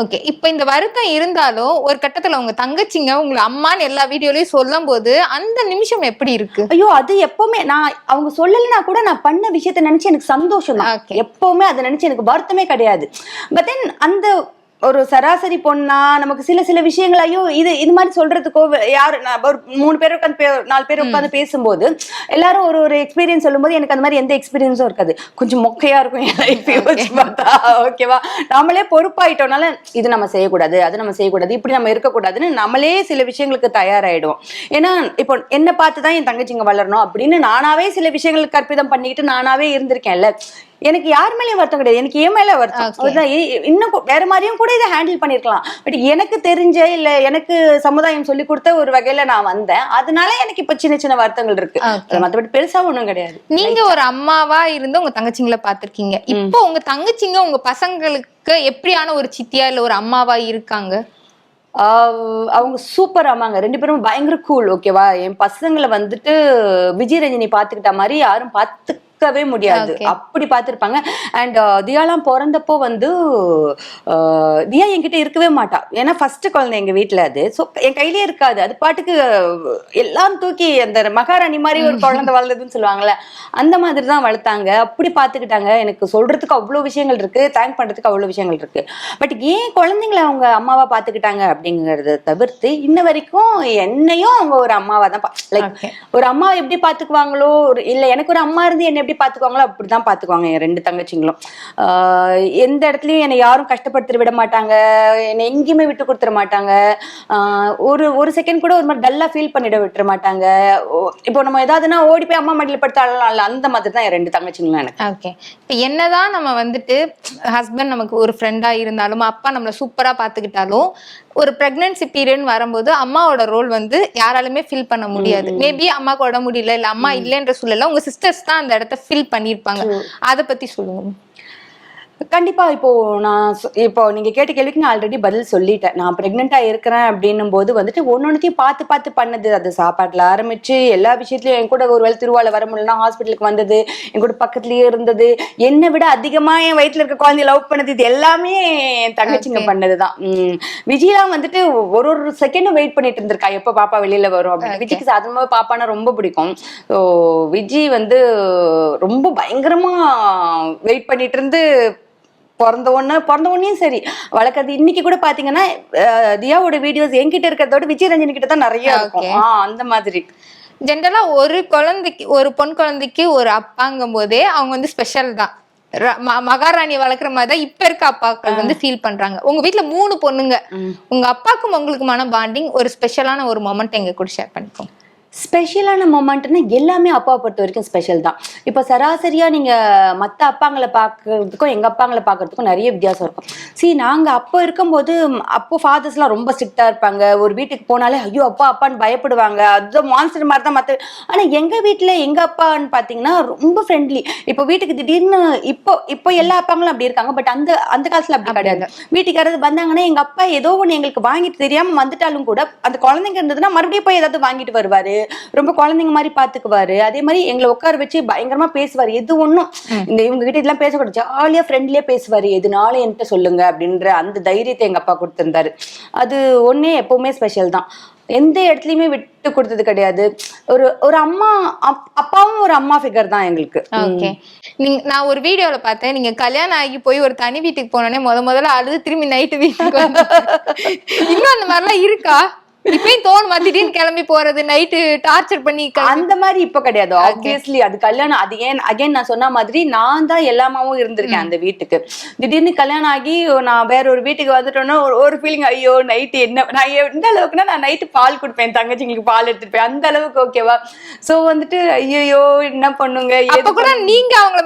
ஓகே இப்போ இந்த வருத்தம் இருந்தாலும் ஒரு கட்டத்துல உங்க தங்கச்சிங்க உங்களை அம்மான்னு எல்லா வீடியோலயும் சொல்லும் போது அந்த நிமிஷம் எப்படி இருக்கு? ஐயோ அது எப்பவுமே நான் அவங்க சொல்லலைன்னா கூட நான் பண்ண விஷயத்த நினைச்சு எனக்கு சந்தோஷம் தான். எப்பவுமே அதை நினைச்சு எனக்கு வருத்தமே கிடையாது. பட் தென் அந்த ஒரு சராசரி பொண்ணா நமக்கு சில சில விஷயங்கள் ஐயோ இது இது மாதிரி சொல்றதுக்கோ யாரு ஒரு மூணு பேர் உட்காந்து நாலு பேர் உட்காந்து பேசும்போது எல்லாரும் ஒரு ஒரு எக்ஸ்பீரியன்ஸ் சொல்லும்போது எனக்கு அந்த மாதிரி எந்த எக்ஸ்பீரியன்ஸும் இருக்காது. கொஞ்சம் மொக்கையா இருக்கும் என் லைஃப் யோசிச்சு பார்த்தா ஓகேவா நம்மளே பொறுப்பாயிட்டோம்னால இது நம்ம செய்யக்கூடாது அது நம்ம செய்யக்கூடாது இப்படி நம்ம இருக்கக்கூடாதுன்னு நம்மளே சில விஷயங்களுக்கு தயாராயிடுவோம். ஏன்னா இப்போ என்ன பார்த்து தான் என் தங்கச்சிங்க வளரணும் அப்படின்னு நானாவே சில விஷயங்களுக்கு கற்பிதம் பண்ணிக்கிட்டு நானாவே இருந்திருக்கேன்ல. எனக்கு யார் மேலயும் வருத்தம் கிடையாது. எனக்கு ஏன் மேல வருத்தம். இன்னும் வேற மாதிரியும் கூட இதை ஹேண்டில் பண்ணிருக்கலாம். பட் எனக்கு தெரிஞ்ச இல்ல எனக்கு சமுதாயம் சொல்லி கொடுத்த ஒரு வகையில நான் வந்தேன். அதனால எனக்கு இப்ப சின்ன சின்ன வருத்தங்கள் இருக்கு. மத்தபடி பெருசா ஒண்ணும் கிடையாது. நீங்க ஒரு அம்மாவா இருந்து உங்க தங்கச்சிங்களை பாத்திருக்கீங்க இப்போ உங்க தங்கச்சிங்க உங்க பசங்களுக்கு எப்படியான ஒரு சித்தியா இல்ல ஒரு அம்மாவா இருக்காங்க? அவங்க சூப்பர் ஆமாங்க ரெண்டு பேரும் பயங்கர கூல் ஓகேவா என் பசங்களை வந்துட்டு விஜய் ரஞ்சினி பாத்துக்கிட்ட மாதிரி யாரும் பார்த்துக்கவே முடியாது. அப்படி பார்த்துருப்பாங்க. அண்ட் தியாலாம் பிறந்தப்போ வந்து ஆஹ் தியா என்கிட்ட இருக்கவே மாட்டா. ஏன்னா ஃபர்ஸ்ட் குழந்தை எங்க வீட்ல அது. ஸோ என் கையிலே இருக்காது. அது பாட்டுக்கு எல்லாம் தூக்கி அந்த மகாராணி மாதிரி ஒரு குழந்தை வளர்ந்ததுன்னு சொல்லுவாங்கல்ல அந்த மாதிரி தான் வளர்த்தாங்க. அப்படி பார்த்துக்கிட்டாங்க. எனக்கு சொல்றதுக்கு அவ்வளோ விஷயங்கள் இருக்கு. தேங்க் பண்றதுக்கு அவ்வளோ விஷயங்கள் இருக்கு. பட் ஏன் குழந்தைங்கள அவங்க அம்மாவா பார்த்துக்கிட்டாங்க அப்படிங்கறத தவிர்த்து இன்ன வரைக்கும் என்னையும் அவங்க ஒரு அம்மாவா தான் லைக். ஒரு அம்மா எப்படி பாத்துக்குவாங்களோ ஒரு இல்ல எனக்கு ஒரு அம்மா இருந்து என்ன எப்படி பாத்துக்குவாங்களோ அப்படிதான் பாத்துக்குவாங்க என் ரெண்டு தங்கச்சிங்களும். ஆஹ் எந்த இடத்துலயும் என்னை யாரும் கஷ்டப்படுத்திட விட மாட்டாங்க. என்னை எங்கேயுமே விட்டு கொடுத்துட மாட்டாங்க. ஒரு ஒரு செகண்ட் கூட ஒரு மாதிரி டல்லா ஃபீல் பண்ணிட விட்டுற மாட்டாங்க. ஓ- இப்போ நம்ம ஏதாவதுன்னா ஓடி போய் அம்மா மடியில படுத்தாலும் அந்த மாதிரி தான் என் ரெண்டு தங்கச்சிங்களும் எனக்கு. ஓகே இப்போ என்னதான் நம்ம வந்துட்டு ஹஸ்பண்ட் நமக்கு ஒரு ஃப்ரெண்டா இருந்தாலும் அப்பா நம்மளை சூப்பரா பாத்துக்கிட்டாலும் ஒரு பிரெக்னன்சி பீரியட் வரும்போது அம்மாவோட ரோல் வந்து யாராலுமே ஃபில் பண்ண முடியாது. மேபி அம்மாக்கு உடம்பு முடியல இல்ல அம்மா இல்லைன்ற சூழல்ல உங்க சிஸ்டர்ஸ் தான் அந்த இடத்த ஃபில் பண்ணிருப்பாங்க அத பத்தி சொல்லுங்க. கண்டிப்பா இப்போ நான் இப்போ நீங்க கேட்ட கேள்விக்கு நான் ஆல்ரெடி பதில் சொல்லிட்டேன். நான் பிரெக்னெண்டா இருக்கிறேன் அப்படின்னும் போது வந்துட்டு ஒன்னொன்னுத்தையும் பார்த்து பார்த்து பண்ணது. அது சாப்பாட்டுல ஆரம்பிச்சு எல்லா விஷயத்துலயும் என் கூட ஒரு வேளை திருவாள வர முடியலன்னா ஹாஸ்பிட்டலுக்கு வந்தது. என் கூட பக்கத்துலயே இருந்தது. என்னை விட அதிகமா என் வயித்துல இருக்க குழந்தைய லவ் பண்ணது. இது எல்லாமே என் தங்கச்சிங்க. பண்ணதுதான். விஜயலாம் வந்துட்டு ஒரு ஒரு செகண்டும் வெயிட் பண்ணிட்டு இருந்திருக்கா. எப்ப பாப்பா வெளியில வரும் அப்படின்னு. விஜய்க்கு சாதாரணமாக பாப்பானா ரொம்ப பிடிக்கும். ஸோ விஜய் வந்து ரொம்ப பயங்கரமா வெயிட் பண்ணிட்டு இருந்து பிறந்த உடனே பிறந்த உடனேயும் சரி. வளர்க்கறது இன்னைக்கு கூட பாத்தீங்கன்னா அஹ், தியாவோட வீடியோஸ் என்கிட்ட இருக்கிறத விட விஜய் ரஞ்சனி கிட்ட தான் நிறைய இருக்கும். அந்த மாதிரி. ஜென்ரலா ஒரு குழந்தைக்கு ஒரு பொன் குழந்தைக்கு ஒரு அப்பாங்கும் போதே அவங்க வந்து ஸ்பெஷல் தான். ர- ம- மகாராணி வளர்க்குற மாதிரி தான் இப்ப இருக்க அப்பாக்கள் வந்து ஃபீல் பண்றாங்க. உங்க வீட்ல மூணு பொண்ணுங்க. உங்க அப்பாக்கும் உங்களுக்குமான பாண்டிங் ஒரு ஸ்பெஷலான ஒரு மொமெண்ட் எங்க கூட ஷேர் பண்ணிக்கோங்க. ஸ்பெஷலான மொமெண்ட்னா எல்லாமே அப்பாவை பொறுத்த வரைக்கும் ஸ்பெஷல் தான். இப்போ சராசரியா நீங்க மத்த அப்பாங்களை பார்க்கறதுக்கும் எங்க அப்பாங்களை பார்க்கறதுக்கும் நிறைய வித்தியாசம் இருக்கும். See நாங்க அப்போ இருக்கும்போது அப்போ ஃபாதர்ஸ்லாம் ரொம்ப ஸ்ட்ரிக்டா இருப்பாங்க. ஒரு வீட்டுக்கு போனாலே ஐயோ அப்பா அப்பான்னு பயப்படுவாங்க. அதுதான் மான்ஸ்டர் மாதிரி தான் மத்த ஆனா எங்க வீட்ல எங்க அப்பான்னு பாத்தீங்கன்னா ரொம்ப ஃப்ரெண்ட்லி இப்போ வீட்டுக்கு திடீர்னு இப்போ இப்போ எல்லா அப்பாங்களும் அப்படி இருக்காங்க. பட் அந்த அந்த காலத்துல அப்படி கிடையாது. வீட்டுக்கு யாராவது வந்தாங்கன்னா எங்க அப்பா ஏதோ ஒண்ணு எங்களுக்கு வாங்கிட்டு தெரியாம வந்துட்டாலும் கூட அந்த குழந்தைங்க இருந்ததுன்னா மறுபடியும் போய் ஏதாவது வாங்கிட்டு வருவாரு. ரொம்ப குழந்தைங்க மாதிரி பாத்துக்குவாரு. அதே மாதிரி எங்களை உட்கார வச்சு பயங்கரமா பேசுவாரு. எது ஒண்ணும்? இந்த இவங்க கிட்ட இதெல்லாம் பேசக்கூடாது ஜாலியா ஃப்ரெண்ட்லியா பேசுவாரு. எதுனாலும் என்கிட்ட சொல்லுங்க? அப்படின்ற அந்த தைரியத்தை எங்க அப்பா கொடுத்திருந்தாரு. அது ஒண்ணே எப்பவுமே ஸ்பெஷல் தான். எந்த இடத்துலயுமே விட்டு கொடுத்தது கிடையாது. ஒரு ஒரு அம்மா அப்- அப்பாவும் ஒரு அம்மா ஃபிகர் தான் எங்களுக்கு. ஓகே. நீங்க நான் ஒரு வீடியோல பார்த்தேன். நீங்க கல்யாணம் ஆகி போய் ஒரு தனி வீட்டுக்கு போனோடனே முத முதல்ல அழுது திரும்பி நைட்டு வீட்டுக்கு இன்னும் அந்த மாதிரிலாம் இருக்கா? இப்பயும் தோணுமா திடீர்னு கிளம்பி போறது நைட்டு டார்ச்சர் பண்ணி அந்த மாதிரி இப்ப கிடையாது. ஆப்வியஸ்லி அது கல்யாணம் அது ஏன் அகைன் நான் சொன்ன மாதிரி நான் தான் எல்லாமாவும் இருந்திருக்கேன் அந்த வீட்டுக்கு. திடீர்னு கல்யாணம் ஆகி நான் வேற ஒரு வீட்டுக்கு வந்துட்டோன்னா ஒரு- ஃபீலிங் ஐயோ நைட்டு என்ன நான் எந்த அளவுக்குன்னா நான் நைட்டு பால் கொடுப்பேன் தங்கச்சிங்களுக்கு பால் எடுத்துட்டு போய் அந்த அளவுக்கு ஓகேவா சோ வந்துட்டு ஐயோ என்ன பண்ணுங்க? கூட நீங்க அவங்கள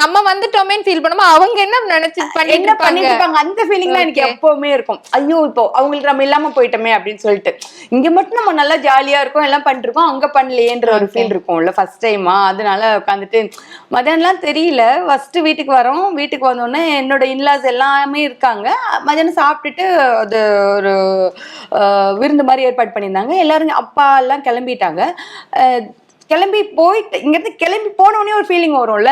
நம்ம வந்துட்டோமேன்னு ஃபீல் பண்ணுமா அவங்க என்ன நினைச்சு என்ன இருப்பாங்க? அந்த ஃபீலிங் தான் எனக்கு. எப்பவுமே இருக்கும். ஐயோ இப்போ அவங்களுக்கு நம்ம இல்லாம போயிட்டோமே அப்படின்னு சொல்லிட்டு. இங்க மட்டும் நம்ம நல்லா ஜாலியா இருக்கோம் எல்லாம் பண்ணிருக்கோம் அங்க பண்ணலையேன்ற ஒரு ஃபீல் இருக்கும்ல ஃபர்ஸ்ட் டைமா அதனால உட்காந்துட்டு மதியானம்லாம் தெரியல. ஃபர்ஸ்ட் வீட்டுக்கு வரோம். வீட்டுக்கு வந்தோடனே என்னோட இன்லாஸ் எல்லாமே இருக்காங்க. மதியானம் சாப்பிட்டுட்டு அது ஒரு விருந்து மாதிரி ஏற்பாடு பண்ணியிருந்தாங்க. எல்லாரும் அப்பா எல்லாம் கிளம்பிட்டாங்க. அஹ், கிளம்பி போயிட்டு இங்க இருந்து கிளம்பி போன உடனே ஒரு ஃபீலிங் வரும்ல.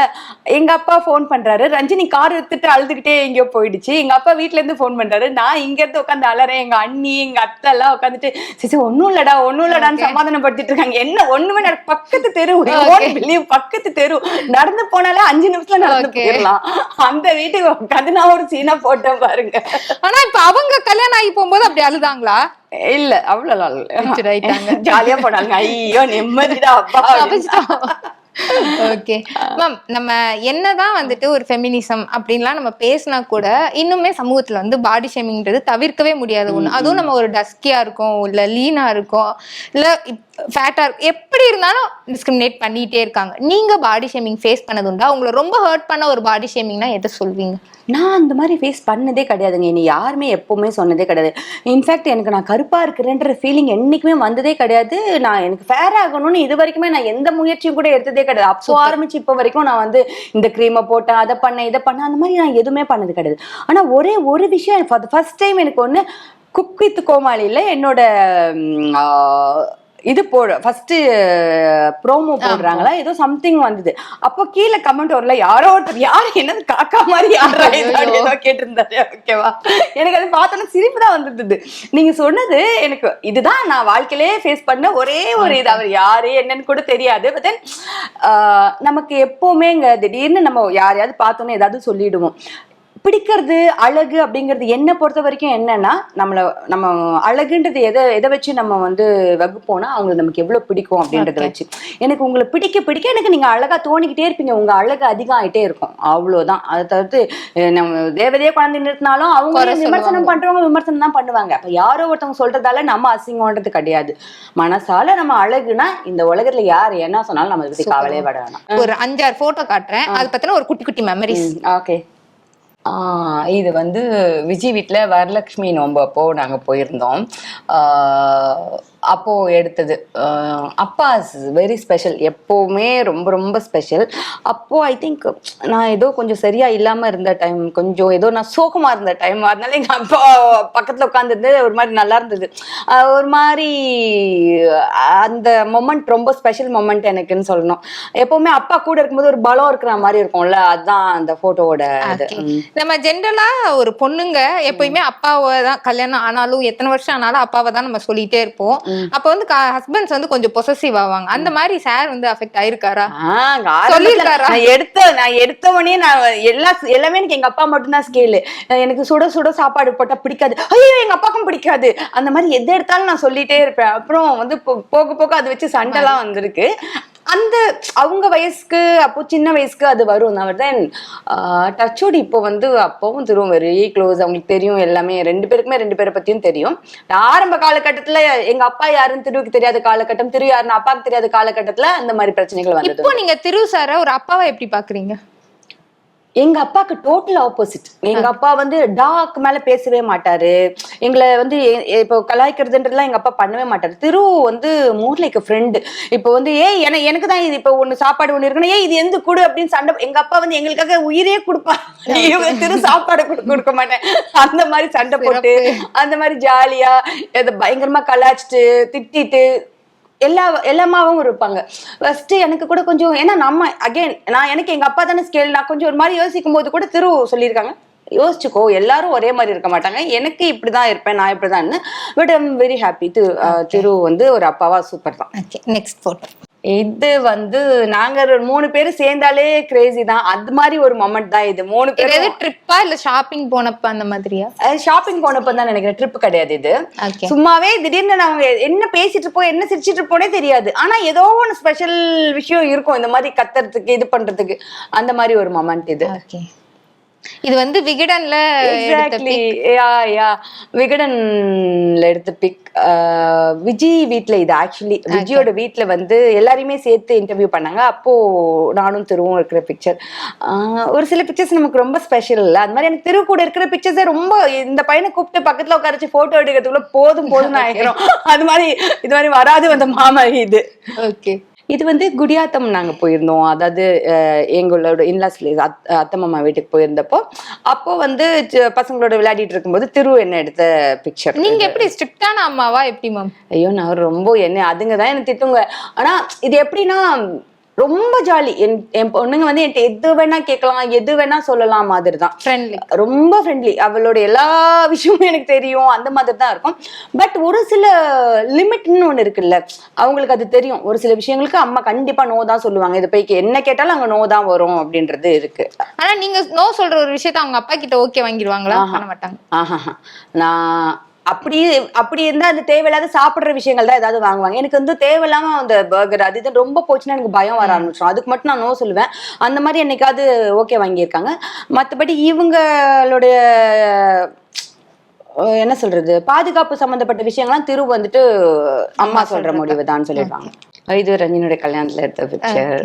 எங்க அப்பா ஃபோன் பண்றாரு. ரஞ்சினி கார் எடுத்துட்டு அழுதுகிட்டே எங்கேயோ போயிடுச்சு. எங்க அப்பா வீட்ல இருந்து ஃபோன் பண்றாரு. நான் இங்க இருந்து உட்காந்து அலறேன். எங்க அண்ணி எங்க அத்தை எல்லாம் உட்காந்துட்டு சிசி ஒண்ணும் இல்லடா ஒண்ணும் இல்லடான்னு சமாதானப்படுத்திட்டு இருக்காங்க. என்ன ஒண்ணுமே நடக்க பக்கத்து தெரு பிலீவ் பக்கத்து தெரு. நடந்து போனாலே அஞ்சு நிமிஷத்துல நடந்து. போயிடலாம். அந்த வீட்டுக்கு உட்காந்து நான் ஒரு சீனா போட்டேன் பாருங்க. ஆனா இப்ப அவங்க கல்யாணம் ஆகி போகும்போது அப்படி அழுதாங்களா? இல்ல அவ்வளவு ஆயிட்டாங்க. ஜாலியா போனாங்க. ஐயோ நிம்மதிடா அப்பா. ஓகே மேம் நம்ம என்னதான் வந்துட்டு ஒரு ஃபெமினிசம் அப்படின்லாம் நம்ம பேசினா கூட இன்னுமே சமூகத்துல வந்து பாடி ஷேமிங்ன்றது தவிர்க்கவே முடியாத ஒண்ணு. அதுவும் நம்ம ஒரு டஸ்கியா இருக்கோம் இல்ல லீனா இருக்கோம் இல்ல ஃபேட்டா இருக்கும் எப்படி இருந்தாலும் டிஸ்கிரிமினேட் பண்ணிட்டே இருக்காங்க. நீங்க பாடி ஷேமிங் ஃபேஸ் பண்ணது உண்டா? உங்களை ரொம்ப ஹர்ட் பண்ண ஒரு பாடி ஷேமிங்னா எதை சொல்வீங்க? நான் அந்த மாதிரி ஃபேஸ் பண்ணதே கிடையாதுங்க. என்னை யாருமே எப்பவுமே சொன்னதே கிடையாது. இன்ஃபேக்ட் எனக்கு நான் கருப்பா இருக்கிறேன்ற ஃபீலிங் என்னைக்குமே வந்ததே கிடையாது. நான் எனக்கு ஃபேர் ஆகணும்னு இது வரைக்குமே நான் எந்த முயற்சியும் கூட எடுத்ததே கிடையாது. அப்போ ஆரம்பிச்சு இப்போ வரைக்கும் நான் வந்து இந்த க்ரீமை போட்டேன் அதை பண்ணேன் இதை பண்ணேன் அந்த மாதிரி நான் எதுவுமே பண்ணது கிடையாது. ஆனா ஒரே ஒரு விஷயம் ஃபார் ஃபர்ஸ்ட் டைம் எனக்கு ஒன்று குக் வித் கோமாளியில என்னோட இது போட ஃபர்ஸ்ட் ப்ரோமோ போடுறாங்களா? ஏதோ சம்திங் வந்தது. அப்போ கீழே கமெண்ட் வரல யாரோ ஒருத்தர் யாரு என்னது காக்கா மாதிரி யாரா ஏதோ கேட்டிருந்தாரு ஓகேவா எனக்கு அது பார்த்தோன்னா சிரிப்பு தான் வந்தது. நீங்க சொன்னது எனக்கு இதுதான் நான் வாழ்க்கையிலே ஃபேஸ் பண்ண ஒரே ஒரு இது. அவர் யாரு என்னன்னு கூட தெரியாது. பட் தென் நமக்கு எப்பவுமே இங்க திடீர்னு நம்ம யாரையாவது பார்த்தோன்னே ஏதாவது சொல்லிடுவோம். பிடிக்கிறது அழகு அப்படிங்கிறது என்னை பொறுத்த வரைக்கும் என்னன்னா நம்மள நம்ம அழகுன்றது எதை எதை வச்சு நம்ம வந்து வகுப்போம்னா அவங்களுக்கு நமக்கு எவ்வளவு பிடிக்கும் அப்படின்றத. வச்சு. எனக்கு உங்களை பிடிக்க பிடிக்க எனக்கு நீங்க அழகா தோணிக்கிட்டே இருப்பீங்க. உங்க அழகு அதிகம் ஆயிட்டே இருக்கும். அவ்வளவுதான் அதை தவிர்த்து நம்ம தேவதையே குழந்தை நிறுத்தினாலும் அவங்க விமர்சனம். பண்றவங்க விமர்சனம் தான் பண்ணுவாங்க. அப்ப யாரோ ஒருத்தவங்க சொல்றதால நம்ம அசிங்கம்ன்றது கிடையாது. மனசால நம்ம அழகுனா இந்த உலகத்துல யார் என்ன சொன்னாலும் நம்ம Super. கவலையே பட வேணாம். ஒரு அஞ்சாறு போட்டோ காட்டுறேன். அது பத்தின ஒரு குட்டி குட்டி மெமரிஸ் ஓகே இது வந்து விஜய் வீட்டில் வரலட்சுமி நோம்பு அப்போ நாங்கள் போயிருந்தோம். அப்போ எடுத்தது. அப்பா வெரி ஸ்பெஷல் எப்போவுமே ரொம்ப ரொம்ப ஸ்பெஷல் அப்போ ஐ திங்க் நான் ஏதோ கொஞ்சம் சரியா இல்லாம இருந்த டைம் கொஞ்சம் ஏதோ நான் சோகமா இருந்த டைம் அதனால எங்க அப்பா பக்கத்துல உட்காந்துருந்து ஒரு மாதிரி நல்லா இருந்தது. ஒரு மாதிரி அந்த மொமெண்ட் ரொம்ப ஸ்பெஷல் மொமெண்ட் எனக்குன்னு சொல்லணும். எப்பவுமே அப்பா கூட இருக்கும்போது ஒரு பலம் இருக்கிற மாதிரி இருக்கும்ல அதுதான் அந்த போட்டோவோட. நம்ம ஜென்ரலா ஒரு பொண்ணுங்க எப்பயுமே அப்பாவை தான் கல்யாணம் ஆனாலும் எத்தனை வருஷம் ஆனாலும் அப்பாவை தான் நம்ம சொல்லிட்டே இருப்போம். அப்ப வந்து ஹஸ்பண்ட்ஸ் வந்து கொஞ்சம் பொசசிவ் ஆவாங்க. அந்த மாதிரி சார் வந்து அஃபெக்ட் ஆயிருக்காரா? நான் எடுத்த நான் எடுத்த உடனே நான் எல்லா எல்லாமே எனக்கு எங்க அப்பா மட்டும்தான் ஸ்கேலு எனக்கு சுட சுட சாப்பாடு போட்டா பிடிக்காது. ஐயோ எங்க அப்பாக்கும் பிடிக்காது. அந்த மாதிரி எது எடுத்தாலும் நான் சொல்லிட்டே இருப்பேன். அப்புறம் வந்து போக போக அதை வச்சு சண்டைலாம் வந்திருக்கு. அந்த அவங்க வயசுக்கு அப்போ சின்ன வயசுக்கு அது வரும். தான் தென் டச்சோடு இப்போ வந்து அப்பவும் திரும்ப வெரி க்ளோஸ் அவங்களுக்கு தெரியும் எல்லாமே. ரெண்டு பேருக்குமே ரெண்டு பேரை பத்தியும் தெரியும். ஆரம்ப காலகட்டத்துல எங்க அப்பா யாருன்னு திருவுக்கு தெரியாத காலகட்டம் திரு யாருன்னு அப்பாவுக்கு தெரியாத காலகட்டத்துல அந்த மாதிரி பிரச்சனைகள் வந்தது இப்போ நீங்க திரு சார ஒரு அப்பாவை எப்படி பாக்குறீங்க? எங்க அப்பாக்கு டோட்டல் ஆப்போசிட் எங்க அப்பா வந்து டாக் மேல பேசவே மாட்டாரு. எங்களை வந்து இப்போ கலாய்க்கிறதுன்றதுலாம் எங்க அப்பா பண்ணவே மாட்டாரு. திரு வந்து மோர் லைக் ஃப்ரெண்டு இப்போ வந்து ஏய் என எனக்கு தான் இது இப்போ ஒண்ணு சாப்பாடு ஒண்ணு இருக்குன்னா ஏய் இது எந்த கொடு அப்படின்னு சண்டை எங்க அப்பா வந்து எங்களுக்காக உயிரே கொடுப்பாரு திரு சாப்பாடு கொடு- கொடுக்க மாட்டேன். அந்த மாதிரி சண்டை போட்டு அந்த மாதிரி ஜாலியா பயங்கரமா கலாய்ச்சிட்டு திட்டிட்டு எல்லா எல்லாமாவும் இருப்பாங்க. ஃபர்ஸ்ட் எனக்கு கூட கொஞ்சம் ஏன்னா நம்ம அகைன் நான் எனக்கு எங்க அப்பா தானே ஸ்கேல் நான் கொஞ்சம் ஒரு மாதிரி யோசிக்கும் போது கூட திரு சொல்லியிருக்காங்க. யோசிச்சுக்கோ எல்லாரும் ஒரே மாதிரி இருக்க மாட்டாங்க. எனக்கு இப்படிதான் இருப்பேன் நான் இப்படிதான் but I'm very happy Thiru வந்து ஒரு அப்பாவா சூப்பர் தான். ஓகே நெக்ஸ்ட் போட்டோ இது வந்து நாங்க மூணு பேரும் சேர்ந்தாலே கிரேசி தான். அது மாதிரி ஒரு மொமெண்ட் தான் இது. மூணு எது ட்ரிப்பா இல்ல ஷாப்பிங் போனப்ப அந்த மாதிரியா? ஷாப்பிங் போனப்ப தான் நினைக்கிறேன். ட்ரிப் கிடையாது இது. சும்மாவே திடீர்னு நாங்க என்ன பேசிட்டு இருப்போம் என்ன சிரிச்சிட்டு இருப்போனே தெரியாது. ஆனா ஏதோ ஒன்று ஸ்பெஷல் விஷயம் இருக்கும். இந்த மாதிரி கத்துறதுக்கு இது பண்றதுக்கு. அந்த மாதிரி ஒரு மொமெண்ட் இது. இது வந்து விகடன்ல எக்ஸாக்ட்லி யா யா விகடன்ல எடுத்த பிக் விஜய் வீட்ல இது ஆக்சுவலி விஜயோட வீட்ல வந்து எல்லாரையுமே சேர்த்து இன்டர்வியூ பண்ணாங்க. அப்போ நானும் திருவும் இருக்கிற பிக்சர் ஒரு சில பிக்சர்ஸ் நமக்கு ரொம்ப ஸ்பெஷல் இல்ல. அந்த மாதிரி எனக்கு திரு கூட இருக்கிற பிக்சர்ஸே ரொம்ப இந்த பையனை கூப்பிட்டு பக்கத்துல உட்காரச்சு போட்டோ எடுக்கிறதுக்குள்ள போதும் போதும் ஆகிரும் அது மாதிரி இது மாதிரி வராது வந்த மாமா இது. ஓகே இது வந்து குடியாத்தம் நாங்க போயிருந்தோம். அதாவது எங்களோட இன்லாஸ் அத்தை மாமா வீட்டுக்கு போயிருந்தப்போ அப்போ வந்து பசங்களோட விளையாடிட்டு இருக்கும்போது திரு என்ன எடுத்த பிக்சர் நீங்க எப்படி ஸ்ட்ரிக்டான அம்மாவா? எப்படி மேம் ஐயோ நான் ரொம்ப என்ன அதுங்க தான் என்ன திட்டுங்க. ஆனா இது எப்படின்னா ரொம்ப ஜாலி என் என் பொண்ணுங்க வந்து என்கிட்ட எது வேணா கேட்கலாம் எது வேணா சொல்லலாம் மாதிரி தான் ஃப்ரெண்ட்லி ரொம்ப ஃப்ரெண்ட்லி அவளோட எல்லா விஷயமும் எனக்கு தெரியும் அந்த மாதிரி தான் இருக்கும். பட் ஒரு சில லிமிட்னு ஒன்று இருக்குல்ல அவங்களுக்கு அது தெரியும். ஒரு சில விஷயங்களுக்கு அம்மா கண்டிப்பா நோ தான் சொல்லுவாங்க. இதை போய் என்ன கேட்டாலும் அங்க நோ தான் வரும் அப்படின்றது இருக்கு. ஆனா நீங்க நோ சொல்ற ஒரு விஷயத்த அவங்க அப்பா கிட்ட ஓகே வாங்கிடுவாங்களா. பண்ண மாட்டாங்க. ஆஹா நான் அப்படி அப்படி இருந்தா அந்த தேவையில்லாத சாப்பிடுற விஷயங்கள் தான் ஏதாவது வாங்குவாங்க. எனக்கு வந்து தேவையில்லாம அந்த பர்கர் அது இது ரொம்ப போச்சுன்னா எனக்கு பயம் வர ஆரம்பிச்சிடும் அதுக்கு மட்டும் நான் நோ சொல்லுவேன். அந்த மாதிரி என்னைக்காவது ஓகே வாங்கியிருக்காங்க. மற்றபடி இவங்களுடைய என்ன சொல்றது? பாதுகாப்பு சம்பந்தப்பட்ட விஷயங்கள்லாம் திரு வந்துட்டு அம்மா சொல்ற முடிவு தான் சொல்லிடுவாங்க இது ரஞ்சினுடைய கல்யாணத்துல எடுத்த பிக்சர்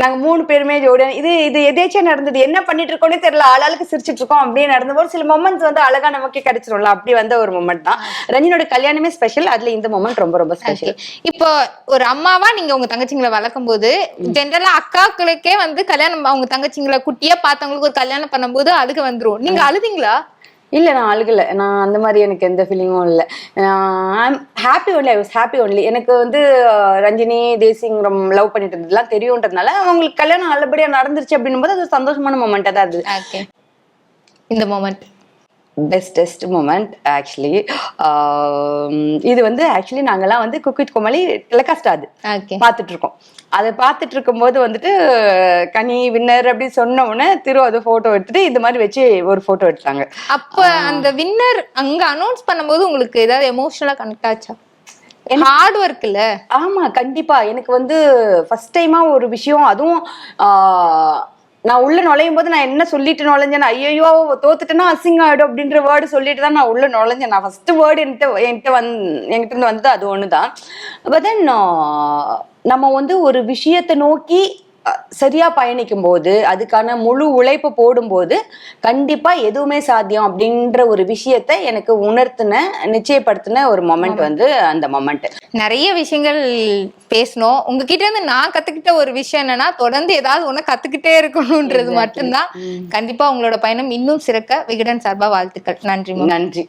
நாங்க மூணு பேருமே ஜோடியா இது இது எதேச்சியா நடந்தது? என்ன பண்ணிட்டு இருக்கோனே தெரியல. ஆளாளுக்கு சிரிச்சிட்டு இருக்கோம் அப்படியே நடந்தபோது சில மொமெண்ட்ஸ் வந்து அழகா நமக்கே கிடைச்சிரும்ல. அப்படி வந்த ஒரு மொமெண்ட் தான். ரஞ்சினோட கல்யாணமே ஸ்பெஷல் அதுல இந்த மொமெண்ட் ரொம்ப ரொம்ப ஸ்பெஷல் இப்போ ஒரு அம்மாவா நீங்க உங்க தங்கச்சிங்களை வளர்க்கும் போது ஜென்ரலா அக்காக்களுக்கே வந்து கல்யாணம் அவங்க தங்கச்சிங்களை குட்டியா பார்த்தவங்களுக்கு ஒரு கல்யாணம் பண்ணும்போது அழுக வந்துரும். நீங்க அழுதீங்களா? இல்ல நான் அழுகல. நான் அந்த மாதிரி எனக்கு எந்த ஃபீலிங்கும் இல்லை. I'm happy only I was happy only எனக்கு வந்து ரஞ்சினி தேசிங் ரொம்ப லவ் பண்ணிட்டு இருந்ததுலாம் தெரியுன்றதுனால அவங்களுக்கு கல்யாணம் நல்லபடியா நடந்துருச்சு அப்படின்னும் போது அது ஒரு சந்தோஷமான மொமெண்டா தான் இருந்தது. ஓகே இந்த மொமெண்ட் பெஸ்டஸ்ட் மூமெண்ட் ஆக்சுவலி இது வந்து ஆக்சுவலி நாங்கெல்லாம் வந்து குக் வித் கோமாளி டெலிகாஸ்ட் ஆகுது ஓகே பார்த்துட்டு இருக்கோம் அதை பார்த்துட்டு இருக்கும்போது வந்துட்டு கனி வின்னர் அப்படி சொன்ன உடனே திரு அதை போட்டோ எடுத்துட்டு இந்த மாதிரி வச்சு ஒரு போட்டோ எடுத்தாங்க. அப்ப அந்த வின்னர் அங்க அனௌன்ஸ் பண்ணும்போது உங்களுக்கு ஏதாவது எமோஷனலா கனெக்ட் ஆச்சா? ஹார்ட் ஒர்க் இல்ல? ஆமா கண்டிப்பா. எனக்கு வந்து ஃபர்ஸ்ட் டைமா ஒரு விஷயம் அதுவும் நான் உள்ள நுழையும் போது நான் என்ன சொல்லிட்டு நுழைஞ்சேன்? ஐயோ தோத்துட்டேன்னா அசிங்கம் ஆயிடும் அப்படின்ற வேர்டு சொல்லிட்டு தான் நான் உள்ள நுழைஞ்சேன். நான் ஃபர்ஸ்ட் வேர்டு என்கிட்ட என்கிட்ட வந் என்கிட்ட இருந்து வந்தது அது ஒண்ணுதான். பட் தென் நம்ம வந்து ஒரு விஷயத்தை நோக்கி சரியா பயணிக்கும் போது அதுக்கான முழு உழைப்பு போடும்போது கண்டிப்பா எதுவுமே சாத்தியம் அப்படின்ற ஒரு விஷயத்தை எனக்கு உணர்த்தின நிச்சயப்படுத்தின ஒரு மொமெண்ட் வந்து அந்த மொமெண்ட் நிறைய விஷயங்கள் பேசணும் உங்ககிட்ட இருந்து நான் கத்துக்கிட்ட ஒரு விஷயம் என்னன்னா தொடர்ந்து ஏதாவது ஒண்ணு கத்துக்கிட்டே இருக்கணும்ன்றது மட்டும்தான். கண்டிப்பா உங்களோட பயணம் இன்னும் சிறக்க. விகடன் சார்பா வாழ்த்துக்கள். நன்றி நன்றி.